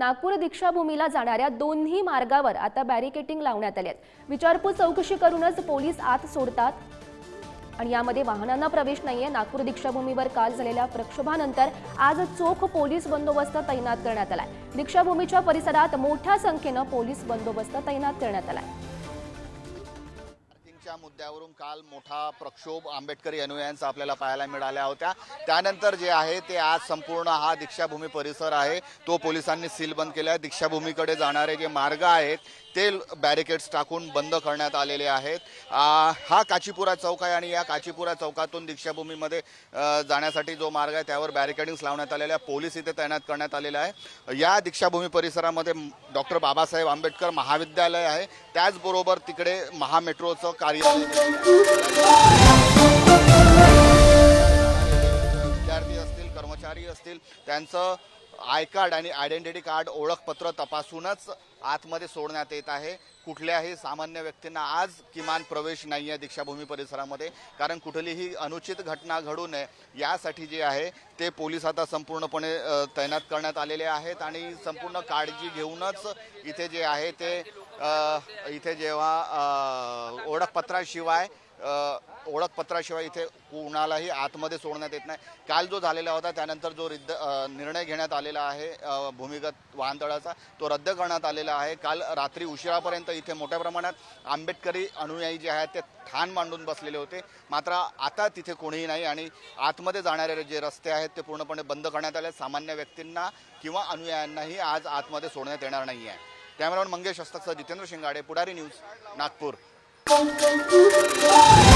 नागपूर दीक्षाभूमीला जाणाऱ्या दोन्ही मार्गावर आता बॅरिकेटिंग लावण्यात आले आहेत. विचारपूस चौकशी करूनच पोलीस आत सोडतात. आणि यामध्ये वाहनांना प्रवेश नाहीये. नागपूर दीक्षाभूमीवर काल झालेल्या प्रक्षोभानंतर आज चोख पोलीस बंदोबस्त तैनात करण्यात आलाय. दीक्षाभूमीच्या परिसरात मोठ्या संख्येनं पोलीस बंदोबस्त तैनात करण्यात आलाय. मुद्द्यावरून काल मोठा प्रक्षोभ आंबेडकरी अनुयायांचा आपल्याला पाहायला मिळाल्या होत्या. त्यानंतर जे आहे ते आज संपूर्ण हा दीक्षाभूमी परिसर आहे. तो पोलिसांनी सील बंद केला आहे दीक्षाभूमीकडे जाणारे जे मार्ग आहेत ते बॅरिकेड्स टाकून बंद करण्यात आलेले आहेत. हा काचीपुरा चौक आहे आणि या काचीपुरा चौकातून दीक्षाभूमीमध्ये जाण्यासाठी जो मार्ग आहे त्यावर बॅरिकेडिंग्स लावण्यात आलेल्या आहे पोलीस इथे तैनात करण्यात आलेला आहे या दीक्षाभूमी परिसरामध्ये डॉक्टर बाबासाहेब आंबेडकर महाविद्यालय आहे. त्याचबरोबर तिकडे महामेट्रोचं कार्य विद्यार्थी असतील कर्मचारी असतील त्यांचं आय कार्ड आणि आयडेंटिटी कार्ड ओळखपत्र तपासूनच आतमध्ये सोडण्यात येत आहे. कुठल्याही सामान्य व्यक्तींना आज किमान प्रवेश नाही आहे दीक्षाभूमी परिसरामध्ये कारण कुठलीही अनुचित घटना घडू नये यासाठी जे आहे ते पोलीस आता संपूर्णपणे तैनात करण्यात आलेले आहेत आणि संपूर्ण काळजी घेऊनच इथे जे आहे ते इथे जेव्हा ओळखपत्राशिवाय ओळखपत्राशिवाय इथे कुणालाही आतमध्ये सोडण्यात येत नाही. काल जो झालेला होता त्यानंतर जो रिद्द निर्णय घेण्यात आलेला आहे भूमिगत वाहनतळाचा तो रद्द करण्यात आलेला आहे. काल रात्री उशिरापर्यंत इथे मोठ्या प्रमाणात आंबेडकरी अनुयायी जे आहेत ते ठाण मांडून बसलेले होते. मात्र आता तिथे कोणीही नाही आणि आतमध्ये जाणारे जे रस्ते आहेत ते पूर्णपणे बंद करण्यात आले. आहेत. सामान्य व्यक्तींना किंवा अनुयायांनाही आज आतमध्ये सोडण्यात येणार नाही आहे कॅमेरामन मंगेश हस्तकसह Jitendra Shingade Pudhari news Nagpur. Oh, oh, oh.